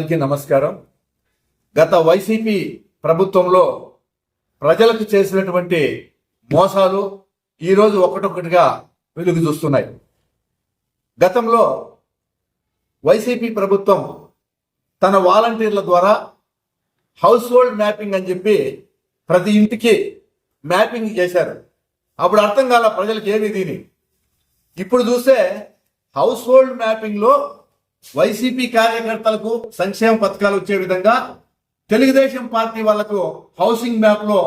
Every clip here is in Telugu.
అందరికీ నమస్కారం. గత వైసీపీ ప్రభుత్వంలో ప్రజలకు చేసినటువంటి మోసాలు ఈరోజు ఒకటొకటిగా వెలుగు చూస్తున్నాయి. గతంలో వైసీపీ ప్రభుత్వం తన వాలంటీర్ల ద్వారా హౌస్ హోల్డ్ మ్యాపింగ్ అని చెప్పి ప్రతి ఇంటికి మ్యాపింగ్ చేశారు. అప్పుడు అర్థం కాల ప్రజలకు ఏమి దీని? ఇప్పుడు చూస్తే హౌస్ హోల్డ్ మ్యాపింగ్లో వైసీపీ కార్యకర్తలకు సంక్షేమ పథకాలు వచ్చే విధంగా తెలుగుదేశం పార్టీ వాళ్ళకు హౌసింగ్ మ్యాప్లో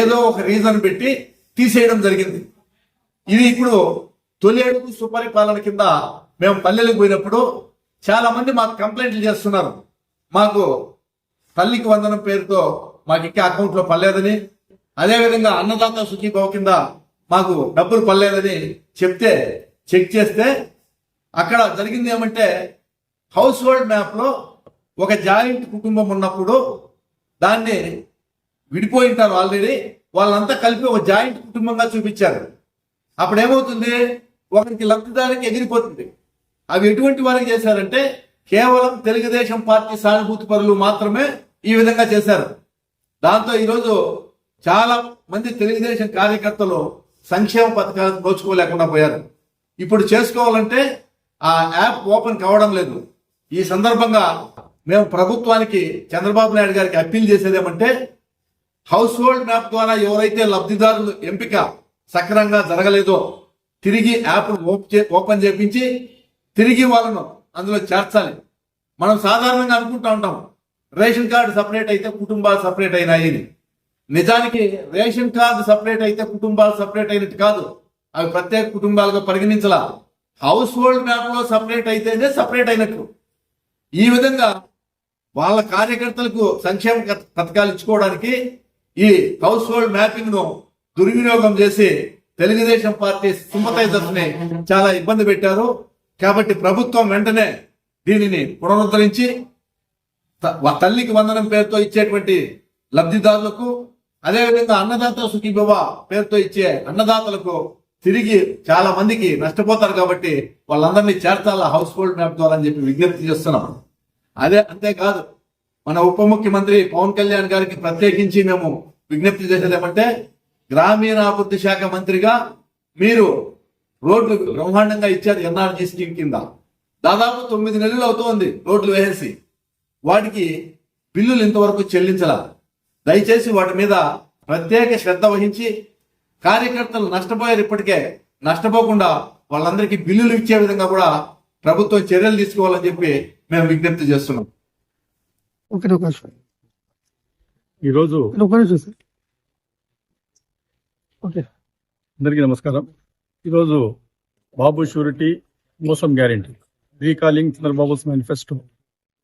ఏదో ఒక రీజన్ పెట్టి తీసేయడం జరిగింది. ఇది ఇప్పుడు తొలి అడుగు సుపరిపాలన కింద మేము పల్లెలకు పోయినప్పుడు చాలా మంది మాకు కంప్లైంట్లు చేస్తున్నారు. మాకు తల్లికి వందనం పేరుతో మాకు ఇంకా అకౌంట్లో పర్లేదని అదేవిధంగా అన్నదాత సుఖీభావ కింద మాకు డబ్బులు పర్లేదని చెప్తే చెక్ చేస్తే అక్కడ జరిగింది ఏమంటే హౌస్ హోల్డ్ మ్యాప్లో ఒక జాయింట్ కుటుంబం ఉన్నప్పుడు దాన్ని విడిపోయి ఉంటారు ఆల్రెడీ వాళ్ళంతా కలిపి ఒక జాయింట్ కుటుంబంగా చూపించారు. అప్పుడు ఏమవుతుంది ఒకరికి లబ్ధిదారికి ఎగిరిపోతుంది. అవి ఎటువంటి వారికి చేశారంటే కేవలం తెలుగుదేశం పార్టీ సానుభూతి పరులు మాత్రమే ఈ విధంగా చేశారు. దాంతో ఈరోజు చాలా మంది తెలుగుదేశం కార్యకర్తలు సంక్షేమ పథకాలను దోచుకోలేకుండా పోయారు. ఇప్పుడు చేసుకోవాలంటే ఆ యాప్ ఓపెన్ కావడం లేదు. ఈ సందర్భంగా మేము ప్రభుత్వానికి చంద్రబాబు నాయుడు గారికి అప్పీల్ చేసేది ఏమంటే హౌస్ హోల్డ్ మ్యాప్ ద్వారా ఎవరైతే లబ్ధిదారులు ఎంపిక సక్రమంగా జరగలేదో తిరిగి యాప్ ఓపెన్ చేపించి తిరిగి వాళ్ళను అందులో చేర్చాలి. మనం సాధారణంగా అనుకుంటా ఉంటాం రేషన్ కార్డు సపరేట్ అయితే కుటుంబాలు సపరేట్ అయినాయి నిజానికి రేషన్ కార్డు సపరేట్ అయితే కుటుంబాలు సపరేట్ అయినట్టు కాదు అవి ప్రత్యేక కుటుంబాలుగా పరిగణించాల. హౌస్ హోల్డ్ మ్యాప్లో సపరేట్ అయితేనే సపరేట్ అయినట్టు. ఈ విధంగా వాళ్ళ కార్యకర్తలకు సంక్షేమ పథకాలు ఇచ్చుకోవడానికి ఈ హౌస్ హోల్డ్ మ్యాపింగ్ను దుర్వినియోగం చేసి తెలుగుదేశం పార్టీ సింపతైజర్స్ని చాలా ఇబ్బంది పెట్టారు. కాబట్టి ప్రభుత్వం వెంటనే దీనిని పునరుద్ధరించి త- తల్లికి వందనం పేరుతో ఇచ్చేటువంటి లబ్ధిదారులకు అదేవిధంగా అన్నదాత సుఖీభవ పేరుతో ఇచ్చే అన్నదాతలకు తిరిగి చాలా మందికి నష్టపోతారు కాబట్టి వాళ్ళందరినీ చేర్చాల హౌస్ హోల్డ్ మ్యాప్ ద్వారా అని చెప్పి విజ్ఞప్తి చేస్తున్నాం. అదే అంతేకాదు మన ఉప ముఖ్యమంత్రి పవన్ కళ్యాణ్ గారికి ప్రత్యేకించి మేము విజ్ఞప్తి చేసేది ఏమంటే గ్రామీణాభివృద్ధి శాఖ మంత్రిగా మీరు రోడ్లు బ్రహ్మాండంగా ఇచ్చారు ఎన్ఆర్జీ స్కీమ్ కింద. దాదాపు తొమ్మిది నెలలు అవుతోంది రోడ్లు వేసేసి. వాటికి బిల్లులు ఇంతవరకు చెల్లించాల. దయచేసి వాటి మీద ప్రత్యేక శ్రద్ధ వహించి కార్యకర్తలు నష్టపోయారు ఇప్పటికే. నష్టపోకుండా వాళ్ళందరికీ బిల్లులు ఇచ్చే విధంగా కూడా ప్రభుత్వం చర్యలు తీసుకోవాలని చెప్పి మేము విజ్ఞప్తి చేస్తున్నాం. ఈరోజు అందరికీ నమస్కారం. ఈరోజు బాబు షూరిటీ మోసం గ్యారెంటీ. రీకాలింగ్ చంద్రబాబు మేనిఫెస్టో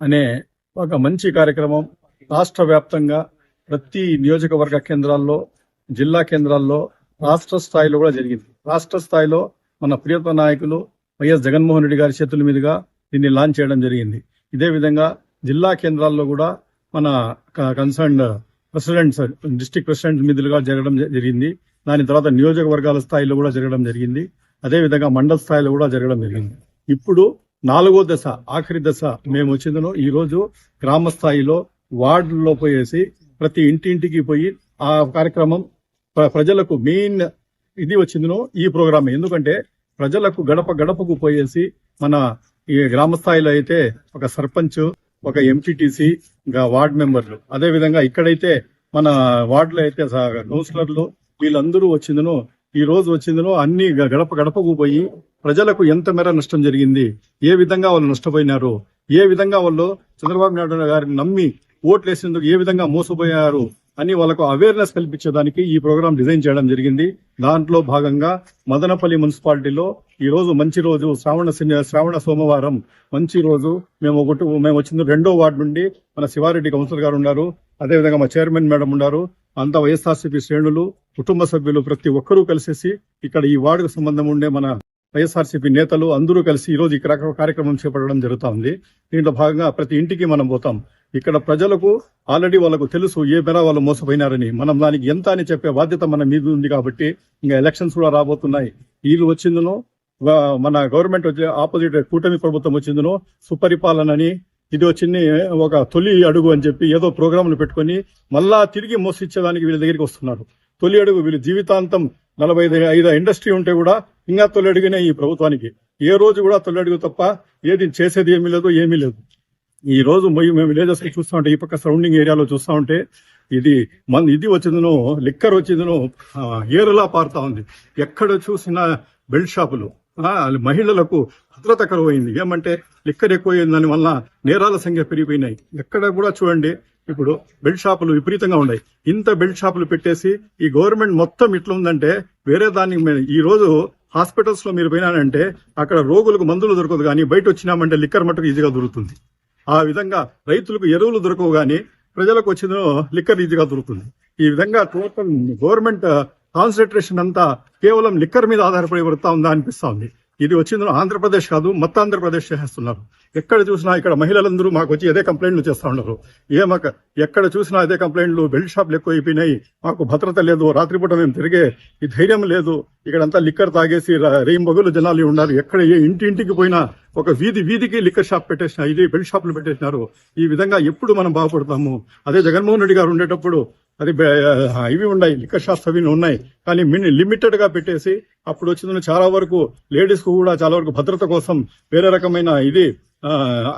అనే ఒక మంచి కార్యక్రమం రాష్ట్ర వ్యాప్తంగా ప్రతి నియోజకవర్గ కేంద్రాల్లో జిల్లా కేంద్రాల్లో రాష్ట్ర స్థాయిలో కూడా జరిగింది. రాష్ట్ర స్థాయిలో మన ప్రియతమ నాయకులు వైఎస్ జగన్మోహన్ రెడ్డి గారి చేతుల మీదుగా దీన్ని లాంచ్ చేయడం జరిగింది. ఇదే విధంగా జిల్లా కేంద్రాల్లో కూడా మన కన్సర్న్ ప్రెసిడెంట్స్ డిస్టిక్ ప్రెసిడెంట్ మీదులుగా జరగడం జరిగింది. దాని తర్వాత నియోజకవర్గాల స్థాయిలో కూడా జరగడం జరిగింది. అదే విధంగా మండల స్థాయిలో కూడా జరగడం జరిగింది. ఇప్పుడు నాలుగో దశ ఆఖరి దశ మేము వచ్చిందను. ఈరోజు గ్రామ స్థాయిలో వార్డుల్లో పోయేసి ప్రతి ఇంటింటికి పోయి ఆ కార్యక్రమం ప్రజలకు మెయిన్ ఇది వచ్చిందినో ఈ ప్రోగ్రామ్. ఎందుకంటే ప్రజలకు గడప గడపకు పోయేసి మన ఈ గ్రామ స్థాయిలో అయితే ఒక సర్పంచ్ ఒక ఎంపీటీసీ ఇంకా వార్డ్ మెంబర్లు. అదే విధంగా ఇక్కడైతే మన వార్డులో అయితే కౌన్సిలర్లు వీళ్ళందరూ వచ్చిందను ఈ రోజు వచ్చిందను అన్ని గ- గడప గడపకు పోయి ప్రజలకు ఎంత మేర నష్టం జరిగింది ఏ విధంగా వాళ్ళు నష్టపోయినారు ఏ విధంగా వాళ్ళు చంద్రబాబు నాయుడు గారిని నమ్మి ఓట్లు వేసేందుకు ఏ విధంగా మోసపోయారు అని వాళ్ళకు అవేర్నెస్ కల్పించేదానికి ఈ ప్రోగ్రాం డిజైన్ చేయడం జరిగింది. దాంట్లో భాగంగా మదనపల్లి మున్సిపాలిటీలో ఈ రోజు మంచి రోజు శ్రావణ శ్రావణ సోమవారం మంచి రోజు. మేము ఒకటి మేము వచ్చింది రెండో వార్డు నుండి మన శివారెడ్డి కౌన్సిలర్ గారు ఉన్నారు. అదేవిధంగా మా చైర్మన్ మేడం ఉన్నారు. అంతా వైఎస్ఆర్సీపీ శ్రేణులు కుటుంబ సభ్యులు ప్రతి ఒక్కరూ కలిసేసి ఇక్కడ ఈ వార్డుకు సంబంధం ఉండే మన వైఎస్ఆర్సీపీ నేతలు అందరూ కలిసి ఈ రోజు ఈ కార్యక్రమం చేపట్టడం జరుగుతుంది దీంట్లో భాగంగా ప్రతి ఇంటికి మనం పోతాం. ఇక్కడ ప్రజలకు ఆల్రెడీ వాళ్ళకు తెలుసు ఏ మేర వాళ్ళు మోసపోయినారని. మనం దానికి ఎంత అని చెప్పే బాధ్యత మన మీద ఉంది కాబట్టి ఇంకా ఎలక్షన్స్ కూడా రాబోతున్నాయి. వీళ్ళు వచ్చిందను మన గవర్నమెంట్ వచ్చే ఆపోజిట్ కూటమి ప్రభుత్వం వచ్చిందను సుపరిపాలనని ఇది వచ్చింది ఒక తొలి అడుగు అని చెప్పి ఏదో ప్రోగ్రాంలు పెట్టుకొని మళ్ళా తిరిగి మోసిచ్చేదానికి వీళ్ళ దగ్గరికి వస్తున్నారు. తొలి అడుగు వీళ్ళు జీవితాంతం నలభై ఐదు- ఐదు ఇండస్ట్రీ ఉంటే కూడా ఇంకా తొలి అడుగునే ఈ ప్రభుత్వానికి. ఏ రోజు కూడా తొలి అడుగు తప్ప ఏది చేసేది ఏమీ లేదు ఏమీ లేదు. ఈ రోజు మేము విలేజెస్ చూస్తా ఉంటే ఈ పక్క సరౌండింగ్ ఏరియాలో చూస్తా ఉంటే ఇది మన ఇది వచ్చిందను లిక్కర్ వచ్చిందను ఏరులా పారుతా ఉంది. ఎక్కడ చూసినా బెల్ట్ షాపులు. మహిళలకు భద్రత కరువైంది. ఏమంటే లిక్కర్ ఎక్కువైంది దాని వల్ల నేరాల సంఖ్య పెరిగిపోయినాయి. ఎక్కడ కూడా చూడండి ఇప్పుడు బెల్ట్ షాపులు విపరీతంగా ఉన్నాయి. ఇంత బెల్ట్ షాపులు పెట్టేసి ఈ గవర్నమెంట్ మొత్తం ఇట్లా ఉందంటే వేరే దానికి ఈ రోజు హాస్పిటల్స్లో మీరు పోయినానంటే అక్కడ రోగులకు మందులు దొరకదు కానీ బయట వచ్చినామంటే లిక్కర్ మట్టుకు ఈజీగా దొరుకుతుంది. ఆ విధంగా రైతులకు ఎరువులు దొరకవు కానీ ప్రజలకు వచ్చిన లిక్కర్ ఈజీగా దొరుకుతుంది. ఈ విధంగా టోటల్ గవర్నమెంట్ కాన్సన్ట్రేషన్ అంతా కేవలం లిక్కర్ మీద ఆధారపడి వృత్తా ఉందా అనిపిస్తా ఉంది. ఇది వచ్చింది ఆంధ్రప్రదేశ్ కాదు మొత్తం ఆంధ్రప్రదేశ్ చేస్తున్నారు. ఎక్కడ చూసినా ఇక్కడ మహిళలందరూ మాకు వచ్చి అదే కంప్లైంట్లు చేస్తూ ఉన్నారు. ఏమక ఎక్కడ చూసినా అదే కంప్లైంట్లు బెల్ట్ షాప్లు ఎక్కువ అయిపోయినాయి మాకు భద్రత లేదు రాత్రిపూట మేము తిరిగే ఈ ధైర్యం లేదు. ఇక్కడంతా లిక్కర్ తాగేసి రేయి మొగులు జనాలు ఉన్నారు. ఎక్కడ ఏ ఇంటి ఇంటికి పోయినా ఒక వీధి వీధికి లిక్కర్ షాప్ పెట్టేసిన ఇది బెల్ట్ షాపులు పెట్టేసినారు. ఈ విధంగా ఎప్పుడు మనం బాగుపడతాము? అదే జగన్మోహన్ రెడ్డి గారు ఉండేటప్పుడు అది ఇవి ఉన్నాయి లిక్కర్ షాప్స్ అవి ఉన్నాయి. కానీ మిన్ లిమిటెడ్గా పెట్టేసి అప్పుడు వచ్చిన చాలా వరకు లేడీస్కు కూడా చాలా వరకు భద్రత కోసం వేరే రకమైన ఇది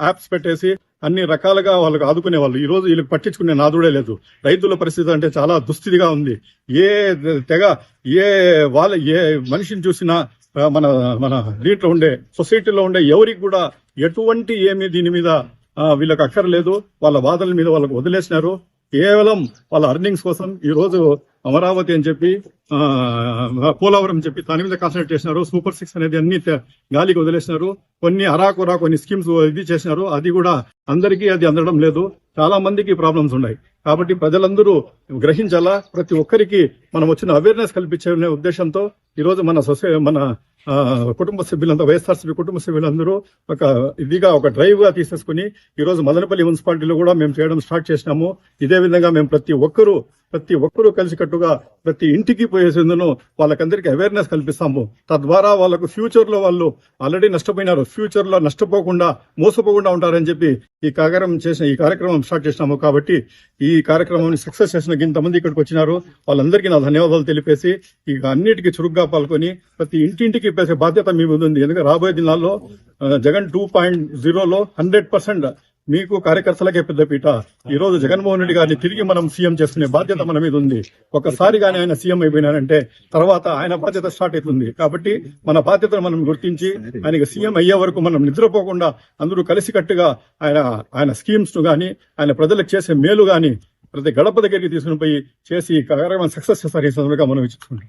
యాప్స్ పెట్టేసి అన్ని రకాలుగా వాళ్ళకి ఆదుకునే వాళ్ళు ఈ రోజు వీళ్ళకి పట్టించుకునే నాదుడే లేదు. రైతుల పరిస్థితి అంటే చాలా దుస్థితిగా ఉంది. ఏ తెగ ఏ వాళ్ళ ఏ మనిషిని చూసినా మన మన దీంట్లో ఉండే సొసైటీలో ఉండే ఎవరికి కూడా ఎటువంటి ఏమి దీని మీద వీళ్ళకి అక్కర్లేదు. వాళ్ళ బాధల మీద వాళ్ళకి వదిలేసినారు. కేవలం వాళ్ళ అర్నింగ్స్ కోసం ఈ రోజు అమరావతి అని చెప్పి పోలవరం అని చెప్పి దాని మీద కాన్సన్ట్రేట్ చేసినారు. సూపర్ సిక్స్ అనేది అన్ని గాలికి వదిలేసినారు. కొన్ని అరాకురా కొన్ని స్కీమ్స్ ఇది చేసినారు. అది కూడా అందరికీ అది అందడం లేదు. చాలా మందికి ప్రాబ్లమ్స్ ఉన్నాయి. కాబట్టి ప్రజలందరూ గ్రహించాలా? ప్రతి ఒక్కరికి మనం వచ్చిన అవేర్నెస్ కల్పించే ఉద్దేశంతో ఈరోజు మన సొసై మన కుటుంబ సభ్యులంతా వైఎస్ఆర్సీపీ కుటుంబ సభ్యులందరూ ఒక ఇదిగా ఒక డ్రైవ్గా తీసేసుకుని ఈ రోజు మదనపల్లి మున్సిపాలిటీలో కూడా మేము చేయడం స్టార్ట్ చేసినాము. ఇదే విధంగా మేము ప్రతి ఒక్కరూ ప్రతి ఒక్కరూ కలిసికట్టుగా ప్రతి ఇంటికి పోయేసేందును వాళ్ళకందరికీ అవేర్నెస్ కల్పిస్తాము. తద్వారా వాళ్ళకు ఫ్యూచర్లో వాళ్ళు ఆల్రెడీ నష్టపోయినారు. ఫ్యూచర్లో నష్టపోకుండా మోసపోకుండా ఉంటారని చెప్పి ఈ కార్యక్రమం చేసిన ఈ కార్యక్రమం స్టార్ట్ చేసినాము. కాబట్టి ఈ కార్యక్రమాన్ని సక్సెస్ చేసిన ఇంతమంది ఇక్కడికి వచ్చినారు. వాళ్ళందరికీ నా ధన్యవాదాలు తెలిపేసి ఇక అన్నిటికీ చురుగ్గా పాల్గొని ప్రతి ఇంటింటికి ఇప్పేసే బాధ్యత మీ ముందు ఉంది ఎందుకంటే రాబోయే దినాల్లో జగన్ టూ పాయింట్ జీరోలో హండ్రెడ్ పర్సెంట్ మీకు కార్యకర్తలకే పెద్దపీట ఈ రోజు జగన్మోహన్ రెడ్డి గారిని తిరిగి మనం సీఎం చేసుకునే బాధ్యత మన మీద ఉంది. ఒకసారి ఆయన సీఎం అయిపోయినారంటే తర్వాత ఆయన బాధ్యత స్టార్ట్ అవుతుంది. కాబట్టి మన బాధ్యతను మనం గుర్తించి ఆయనకి సీఎం అయ్యే వరకు మనం నిద్రపోకుండా అందరూ కలిసికట్టుగా ఆయన ఆయన స్కీమ్స్ను గాని ఆయన ప్రజలకు చేసే మేలు గాని ప్రతి గడప దగ్గరికి తీసుకుని పోయి చేసి కార్యక్రమం సక్సెస్ చేస్తారు ఈ సందర్భంగా మనం ఇచ్చుకుంటాం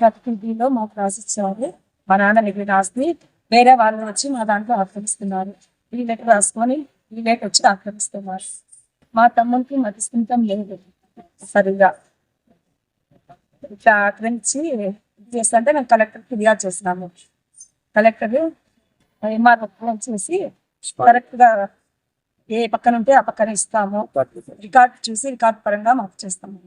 థర్టీలో మాకు రాసిచ్చారు మా నాన్న దగ్గర రాసి వేరే వాళ్ళు వచ్చి మా దాంట్లో ఆక్రమిస్తున్నారు ఈ లెటర్ రాసుకొని ఈ లెటర్ వచ్చి ఆక్రమిస్తున్నారు మా తమ్ముడికి మతి లేదు. సరిగా ఇట్లా ఆక్రమించి చేస్తుంటే మేము కలెక్టర్ ఫిర్యాదు చేసినాము కలెక్టర్ ఎంఆర్ఓ ఫోన్ చేసి కరెక్ట్గా ఏ పక్కన ఉంటే ఆ పక్కన ఇస్తాము. రికార్డ్ చూసి రికార్డ్ పరంగా మాకు చేస్తాము.